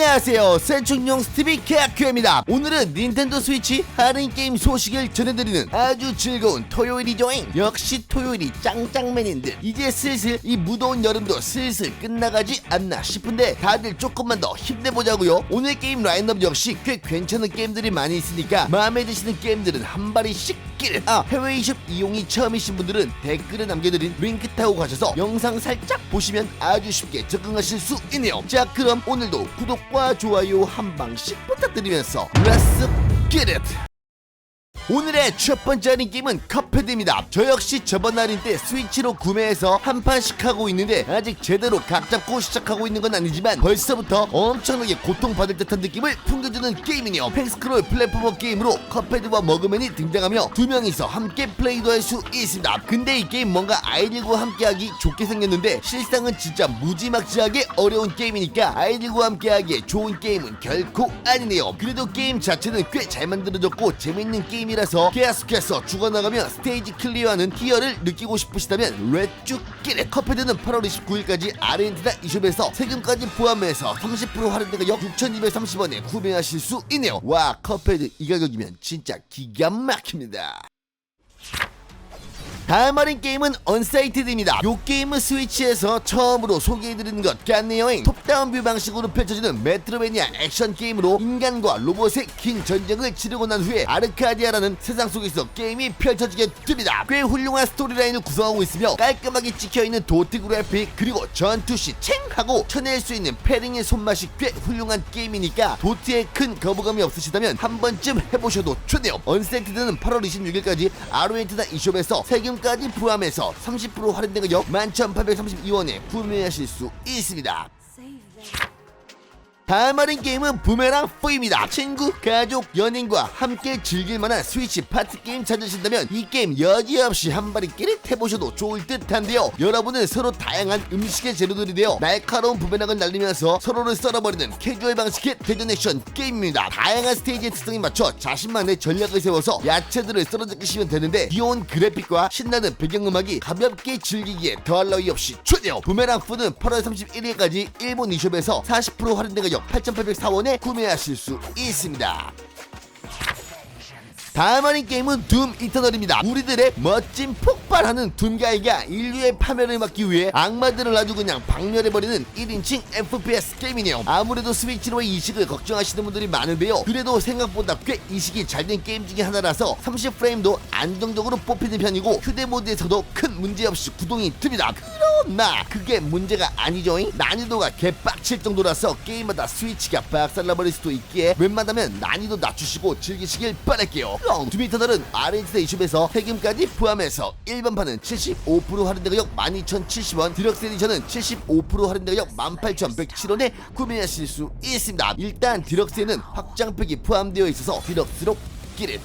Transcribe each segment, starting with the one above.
안녕하세요. 센충용 스티비 케아큐입니다. 오늘은 닌텐도 스위치 할인 게임 소식을 전해드리는 아주 즐거운 토요일이죠잉 역시 토요일이 짱짱맨인들 이제 슬슬 이 무더운 여름도 슬슬 끝나가지 않나 싶은데 다들 조금만 더 힘내보자고요. 오늘 게임 라인업 역시 꽤 괜찮은 게임들이 많이 있으니까 마음에 드시는 게임들은 한 발이씩 끼를 아 해외 e숍 이용이 처음이신 분들은 댓글에 남겨드린 링크 타고 가셔서 영상 살짝 보시면 아주 쉽게 접근하실 수 있네요 자 그럼 오늘도 구독과 좋아요 한 방씩 부탁드리면서 Let's get it! 오늘의 첫 번째 게임은 컵헤드입니다. 저 역시 저번 할인 때 스위치로 구매해서 한 판씩 하고 있는데 아직 제대로 각 잡고 시작하고 있는 건 아니지만 벌써부터 엄청나게 고통받을 듯한 느낌을 풍겨주는 게임이네요. 펜스크롤 플랫포머 게임으로 컵헤드와 머그맨이 등장하며 두 명이서 함께 플레이도 할 수 있습니다. 근데 이 게임 뭔가 아이들과 함께하기 좋게 생겼는데 실상은 진짜 무지막지하게 어려운 게임이니까 아이들과 함께하기에 좋은 게임은 결코 아니네요. 그래도 게임 자체는 꽤 잘 만들어졌고 재밌는 게임이라 서 계속해서 죽어나가며 스테이지 클리어하는 희열을 느끼고 싶으시다면 렛쭉 끼레 컵헤드는 8월 29일까지 아르헨티나 이숍에서 세금까지 포함해서 30% 할인된 가격 6,230원에 구매하실 수 있네요. 와 컵헤드 이 가격이면 진짜 기가 막힙니다. 다음 할인 게임은 언사이트드입니다. 요 게임은 스위치에서 처음으로 소개해드리는 것 같네요. 톱다운 뷰 방식으로 펼쳐지는 메트로베니아 액션 게임으로 인간과 로봇의 긴 전쟁을 치르고 난 후에 아르카디아라는 세상 속에서 게임이 펼쳐지게 됩니다. 꽤 훌륭한 스토리라인을 구성하고 있으며 깔끔하게 찍혀있는 도트 그래픽 그리고 전투시 챙 하고 쳐낼 수 있는 패링의 손맛이 꽤 훌륭한 게임이니까 도트에 큰 거부감이 없으시다면 한 번쯤 해보셔도 좋네요. 언사이트드는 8월 26일까지 아르헨티나 이숍에서 세금 까지 포함해서 30% 할인된 가격 11,832원에 구매하실 수 있습니다. 다음 할인 게임은 부메랑 4입니다. 친구, 가족, 연인과 함께 즐길 만한 스위치 파티 게임 찾으신다면 이 게임 여지없이 한 발이 끼릿 해보셔도 좋을 듯한데요. 여러분은 서로 다양한 음식의 재료들이 되어 날카로운 부메랑을 날리면서 서로를 썰어버리는 캐주얼 방식의 대전 액션 게임입니다. 다양한 스테이지의 특성에 맞춰 자신만의 전략을 세워서 야채들을 썰어 제끼시면 되는데 귀여운 그래픽과 신나는 배경음악이 가볍게 즐기기에 더할 나위 없이 좋네요. 부메랑 4는 8월 31일까지 일본 이숍에서 40% 할인된 가격 8,804원에 구매하실 수 있습니다. 다음 할인 게임은 둠 이터널입니다. 우리들의 멋진 폭 발하는 둠가이가 인류의 파멸을 막기 위해 악마들을 아주 그냥 박멸해버리는 1인칭 FPS 게임이네요. 아무래도 스위치로의 이식을 걱정하시는 분들이 많은데요. 그래도 생각보다 꽤 이식이 잘 된 게임 중에 하나라서 30프레임도 안정적으로 뽑히는 편이고 휴대 모드에서도 큰 문제 없이 구동이 됩니다. 그러나 그게 문제가 아니죠. 난이도가 개빡칠 정도라서 게임마다 스위치가 박살나버릴 수도 있기에 웬만하면 난이도 낮추시고 즐기시길 바랄게요. 그럼 두미터널은 아르헨티나 이슈에서 세금까지 포함해서 일반판은 75% 할인된 가격 12,070원, 디럭스 에디션은 75% 할인된 가격 18,107원에 구매하실 수 있습니다. 일단 디럭스에는 확장팩이 포함되어 있어서 디럭스로 끼릿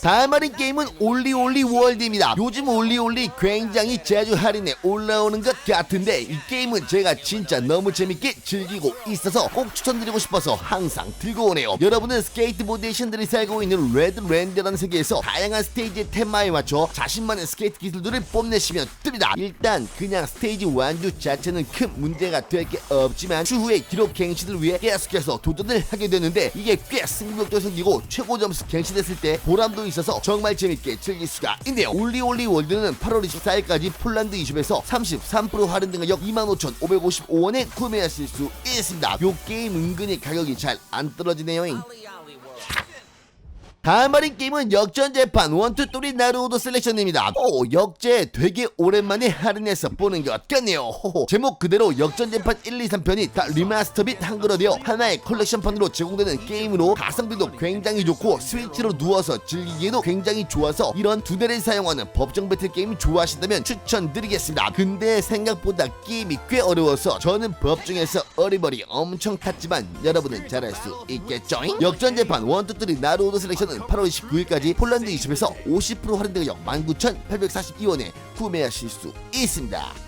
다음 할인 게임은 올리올리 월드입니다. 요즘 올리올리 굉장히 자주 할인에 올라오는 것 같은데 이 게임은 제가 진짜 너무 재밌게 즐기고 있어서 꼭 추천드리고 싶어서 항상 들고 오네요. 여러분은 스케이트보드의 신들이 살고 있는 레드랜드라는 세계에서 다양한 스테이지의 테마에 맞춰 자신만의 스케이트 기술들을 뽐내시면 뜹니다. 일단 그냥 스테이지 완주 자체는 큰 문제가 될 게 없지만 추후에 기록 갱신을 위해 계속해서 도전을 하게 되는데 이게 꽤 승부욕도 생기고 최고 점수 갱신했을 때 보람도 있어서 정말 재밌게 즐길 수가 있네요. 올리올리 월드는 8월 24일까지 폴란드 이숍에서 33% 할인된 가격 25,555원에 구매하실 수 있습니다. 요 게임 은근히 가격이 잘 안 떨어지네요. 다음 할인 게임은 역전 재판 원투 뚜리 나루오도 셀렉션입니다. 오 역제 되게 오랜만에 할인해서 보는 것 같네요. 호호. 제목 그대로 역전 재판 1, 2, 3편이 다 리마스터 및 한글화 되어 하나의 컬렉션판으로 제공되는 게임으로 가성비도 굉장히 좋고 스위치로 누워서 즐기기에도 굉장히 좋아서 이런 두 대를 사용하는 법정 배틀 게임 좋아하신다면 추천드리겠습니다. 근데 생각보다 게임이 꽤 어려워서 저는 법정에서 어리버리 엄청 탔지만 여러분은 잘할 수 있겠죠? 역전 재판 원투 뚜리 나루오도 셀렉션은 8월 29일까지 폴란드 이십에서 50% 할인된 가격 19,842원에 구매하실 수 있습니다.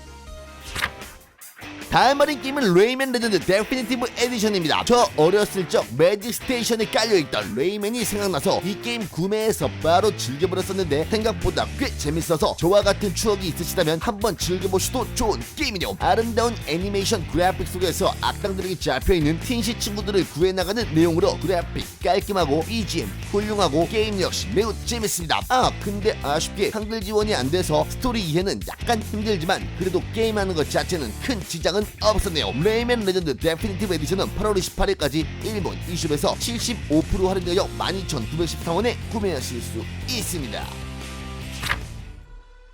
다음 할인 게임은 레이맨 레전드 데피니티브 에디션입니다. 저 어렸을 적 매직 스테이션에 깔려있던 레이맨이 생각나서 이 게임 구매해서 바로 즐겨버렸었는데 생각보다 꽤 재밌어서 저와 같은 추억이 있으시다면 한번 즐겨보셔도 좋은 게임이요. 아름다운 애니메이션 그래픽 속에서 악당들에게 잡혀있는 틴시 친구들을 구해나가는 내용으로 그래픽 깔끔하고 BGM 훌륭하고 게임 역시 매우 재밌습니다. 아 근데 아쉽게 한글 지원이 안 돼서 스토리 이해는 약간 힘들지만 그래도 게임하는 것 자체는 큰 지장은 없었네요. 레이맨 레전드 데피니티브 에디션은 8월 28일까지 일본 이숍에서 75% 할인되어 12,913원에 구매하실 수 있습니다.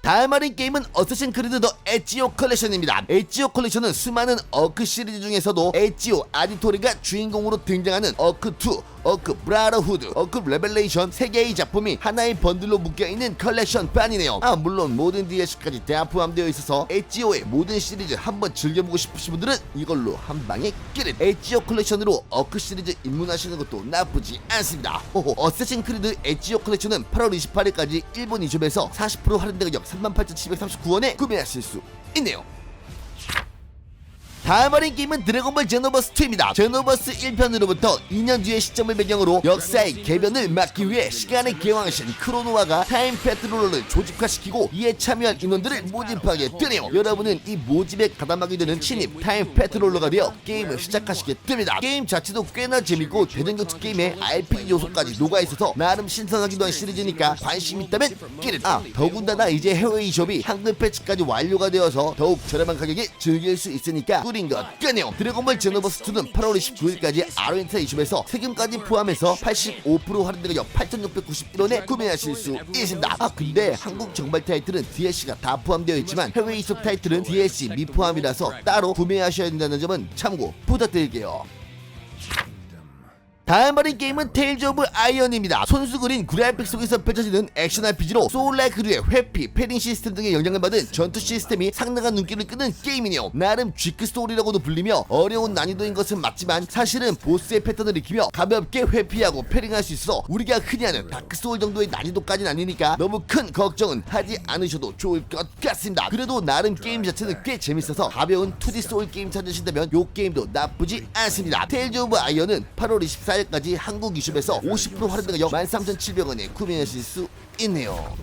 다음 할인 게임은 어쌔신 크리드 더 에지오 컬렉션입니다. 에지오 컬렉션은 수많은 어크 시리즈 중에서도 에지오 아디토리가 주인공으로 등장하는 어크2, 어크 브라더후드, 어크 레벨레이션 세 개의 작품이 하나의 번들로 묶여있는 컬렉션 판이네요. 아 물론 모든 DLC까지 다 포함되어 있어서 에지오의 모든 시리즈 한번 즐겨보고 싶으신 분들은 이걸로 한 방에 끼릿 에지오 컬렉션으로 어크 시리즈 입문하시는 것도 나쁘지 않습니다. 어쌔신 크리드 에지오 컬렉션은 8월 28일까지 일본 이숍에서 40% 할인 가격 38,739원에 구매하실 수 있네요. 다음 할인 게임은 드래곤볼 제노버스 2입니다. 제노버스 1편으로부터 2년 뒤의 시점을 배경으로 역사의 개변을 막기 위해 시간의 개왕신 크로노와가 타임 패트롤러를 조직화시키고 이에 참여할 인원들을 모집하게 되네요. 여러분은 이 모집에 가담하게 되는 신입 타임 패트롤러가 되어 게임을 시작하시게 됩니다. 게임 자체도 꽤나 재밌고 대전격투 게임에 RPG 요소까지 녹아있어서 나름 신선하기도 한 시리즈니까 관심 있다면 끼릿 아 더군다나 이제 해외 이숍이 한글 패치까지 완료가 되어서 더욱 저렴한 가격에 즐길 수 있으니까 꿀인 것 같네요. 드래곤볼 제노버스 2는 8월 29일까지 아르헨티나 이숍에서 세금까지 포함해서 85% 할인되어 8,691원에 구매하실 수 있습니다. 아 근데 한국 정발 타이틀은 DLC가 다 포함되어 있지만 해외 이숍 타이틀은 DLC 미포함이라서 따로 구매하셔야 된다는 점은 참고 부탁드릴게요. 다음 할인 게임은 테일즈 오브 아이언입니다. 손수 그린 그래픽 속에서 펼쳐지는 액션 RPG로 소울라이크류의 회피, 패링 시스템 등의 영향을 받은 전투 시스템이 상당한 눈길을 끄는 게임이네요. 나름 쥐크 스토리라고도 불리며 어려운 난이도인 것은 맞지만 사실은 보스의 패턴을 익히며 가볍게 회피하고 패링할 수 있어 우리가 흔히 하는 다크 소울 정도의 난이도까지는 아니니까 너무 큰 걱정은 하지 않으셔도 좋을 것 같습니다. 그래도 나름 게임 자체는 꽤 재밌어서 가벼운 2D 소울 게임 찾으신다면 요 게임도 나쁘지 않습니다. 테일즈 오브 아이언은 8월 24일 4일까지 한국 이숍에서 50% 할인되어 13,700원에 구매하실 수 있네요.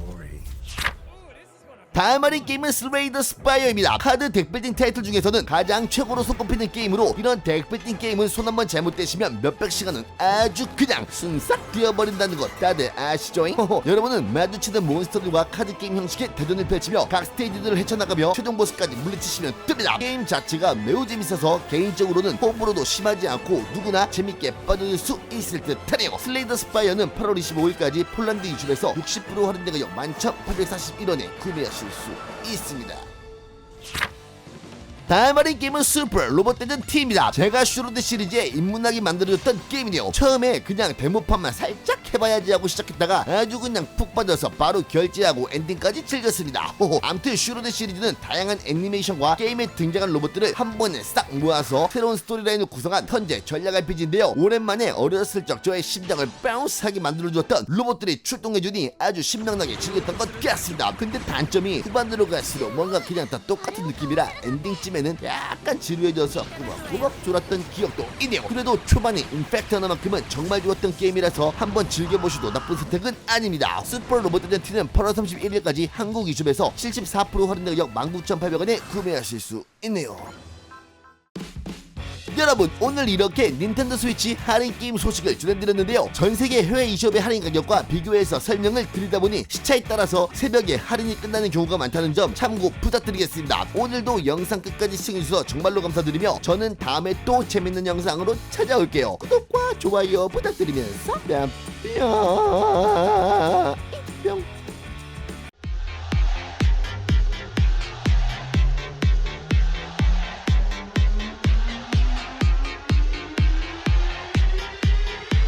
다음 할인 게임은 슬레이더 스파이어입니다. 카드 덱빌딩 타이틀 중에서는 가장 최고로 손꼽히는 게임으로 이런 덱빌딩 게임은 손 한번 잘못대시면 몇백 시간은 아주 그냥 순삭 뛰어버린다는 것 다들 아시죠? 호호, 여러분은 마주치는 몬스터들과 카드 게임 형식의 대전을 펼치며 각 스테이지들을 헤쳐나가며 최종 보스까지 물리치시면 뜹니다. 게임 자체가 매우 재밌어서 개인적으로는 호불호도 심하지 않고 누구나 재밌게 빠져들 수 있을 듯하네요. 슬레이더 스파이어는 8월 25일까지 폴란드 이슈에서 60% 할인되어 11,841원에 구매하 실 수 있습니다. 다음 할인 게임은 슈퍼 로봇 대전 T입니다. 제가 슈로드 시리즈에 입문하기 만들어줬던 게임이네요. 처음에 그냥 데모판만 살짝 해봐야지 하고 시작했다가 아주 그냥 푹 빠져서 바로 결제하고 엔딩까지 즐겼습니다. 호호. 암튼 슈로드 시리즈는 다양한 애니메이션과 게임에 등장한 로봇들을 한 번에 싹 모아서 새로운 스토리라인을 구성한 현재 전략 RPG인데요. 오랜만에 어렸을 적 저의 심장을 바운스하게 만들어주었던 로봇들이 출동해주니 아주 신명나게 즐겼던 것 같습니다. 근데 단점이 후반 들어갈수록 뭔가 그냥 다 똑같은 느낌이라 엔딩쯤에는 약간 지루해져서 꾸벅꾸벅 졸았던 기억도 있네요. 그래도 초반에 임팩트 하나만큼은 정말 좋았던 게임이라서 한번 즐 겨보셔도 나쁜 선택은 아닙니다. 슈퍼 로봇 대전 T는 8월 31일까지 한국 이점에서 74% 할인되어 19,800원에 구매하실 수 있네요. 여러분 오늘 이렇게 닌텐도 스위치 할인 게임 소식을 전해드렸는데요. 전세계 해외 e숍의 할인 가격과 비교해서 설명을 드리다 보니 시차에 따라서 새벽에 할인이 끝나는 경우가 많다는 점 참고 부탁드리겠습니다. 오늘도 영상 끝까지 시청해주셔서 정말로 감사드리며 저는 다음에 또 재밌는 영상으로 찾아올게요. 구독과 좋아요 부탁드리면서 뺨뿅